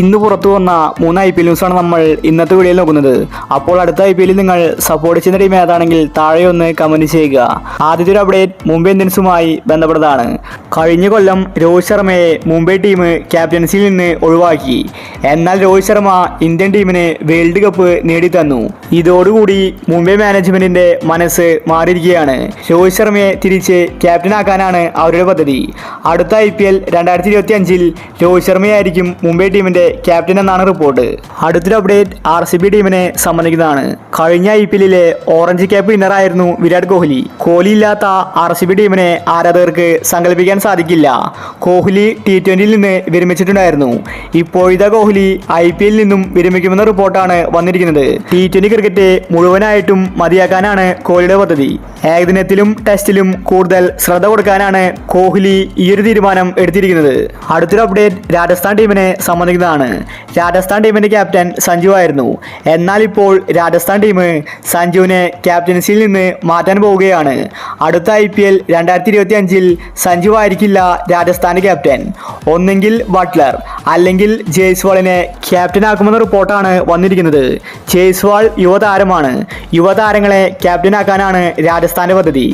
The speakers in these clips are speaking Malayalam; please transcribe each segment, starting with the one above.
ഇന്ന് പുറത്തു വന്ന മൂന്ന് ഐ പി എൽ ന്യൂസാണ് നമ്മൾ ഇന്നത്തെ വീഡിയോയിൽ നോക്കുന്നത്. അപ്പോൾ അടുത്ത ഐ പി എല്ലിൽ നിങ്ങൾ സപ്പോർട്ട് ചെയ്യുന്ന ടീം ഏതാണെങ്കിൽ താഴെ ഒന്ന് കമന്റ് ചെയ്യുക. ആദ്യത്തെ ഒരു അപ്ഡേറ്റ് മുംബൈ ഇന്ത്യൻസുമായി ബന്ധപ്പെട്ടതാണ്. കഴിഞ്ഞ കൊല്ലം രോഹിത് ശർമ്മയെ മുംബൈ ടീം ക്യാപ്റ്റൻസിയിൽ നിന്ന് ഒഴിവാക്കി. എന്നാൽ രോഹിത് ശർമ്മ ഇന്ത്യൻ ടീമിന് വേൾഡ് കപ്പ് നേടിത്തന്നു. ഇതോടുകൂടി മുംബൈ മാനേജ്മെന്റിന്റെ മനസ്സ് മാറിയിരിക്കുകയാണ്. രോഹിത് ശർമ്മയെ തിരിച്ച് ക്യാപ്റ്റനാക്കാനാണ് അവരുടെ പദ്ധതി. അടുത്ത ഐ പി എൽ രണ്ടായിരത്തി ഇരുപത്തി അഞ്ചിൽ രോഹിത് ശർമ്മയായിരിക്കും മുംബൈ ടീമിന്റെ ക്യാപ്റ്റൻ എന്നാണ് റിപ്പോർട്ട്. അടുത്തൊരു അപ്ഡേറ്റ് ആർ സി ബി ടീമിനെ സംബന്ധിക്കുന്നതാണ്. കഴിഞ്ഞ ഐ പി എല്ലിലെ ഓറഞ്ച് ക്യാപ്പ് വിന്നറായിരുന്നു വിരാട് കോഹ്ലി. കോഹ്ലി ഇല്ലാത്ത ആർ സി ബി ടീമിനെ ആരാധകർക്ക് സങ്കല്പിക്കാൻ സാധിക്കില്ല. കോഹ്ലി ടി ട്വന്റിയിൽ നിന്ന് വിരമിച്ചിട്ടുണ്ടായിരുന്നു. ഇപ്പോഴത്തെ കോഹ്ലി ഐ പി എല്ലിൽ നിന്നും വിരമിക്കുമെന്ന റിപ്പോർട്ടാണ് വന്നിരിക്കുന്നത്. ടി ട്വന്റി ക്രിക്കറ്റ് മുഴുവനായിട്ടും മതിയാക്കാനാണ് കോഹ്ലിയുടെ പദ്ധതി. ഏകദിനത്തിലും ടെസ്റ്റിലും കൂടുതൽ ശ്രദ്ധ കൊടുക്കാനാണ് കോഹ്ലി ഈ ഒരു തീരുമാനം എടുത്തിരിക്കുന്നത്. അടുത്തൊരു അപ്ഡേറ്റ് രാജസ്ഥാൻ ടീമിനെ സംബന്ധിക്കുന്നതാണ്. രാജസ്ഥാൻ ടീമിന്റെ ക്യാപ്റ്റൻ സഞ്ജു ആയിരുന്നു. എന്നാൽ ഇപ്പോൾ രാജസ്ഥാൻ ടീം സഞ്ജുവിനെ ക്യാപ്റ്റൻസിയിൽ നിന്ന് മാറ്റാൻ പോവുകയാണ്. അടുത്ത ഐ പി എൽ രണ്ടായിരത്തി ഇരുപത്തി അഞ്ചിൽ സഞ്ജു ആയിരിക്കില്ല രാജസ്ഥാൻ ക്യാപ്റ്റൻ ഒന്നെങ്കിൽ ബട്ട്ലർ അല്ലെങ്കിൽ ജയ്സ്വാളിനെ ക്യാപ്റ്റനാക്കുമെന്ന റിപ്പോർട്ടാണ് വന്നിരിക്കുന്നത്. ജയ്സ്വാൾ യുവതാരമാണ്. യുവതാരങ്ങളെ ക്യാപ്റ്റനാക്കാനാണ് രാജസ്ഥാന്റെ പദ്ധതി.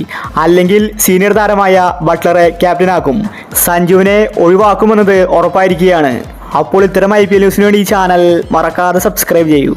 അല്ലെങ്കിൽ സീനിയർ താരമായ ബട്ട്ലറെ ക്യാപ്റ്റനാക്കും സഞ്ജുവിനെ ഒഴിവാക്കുമെന്നത് ഉറപ്പായിരിക്കുകയാണ്. അപ്പോൾ ഇത്തരം ഐ പി എൽ ന്യൂസിന് വേണ്ടി ഈ ചാനൽ മറക്കാതെ സബ്സ്ക്രൈബ് ചെയ്യൂ.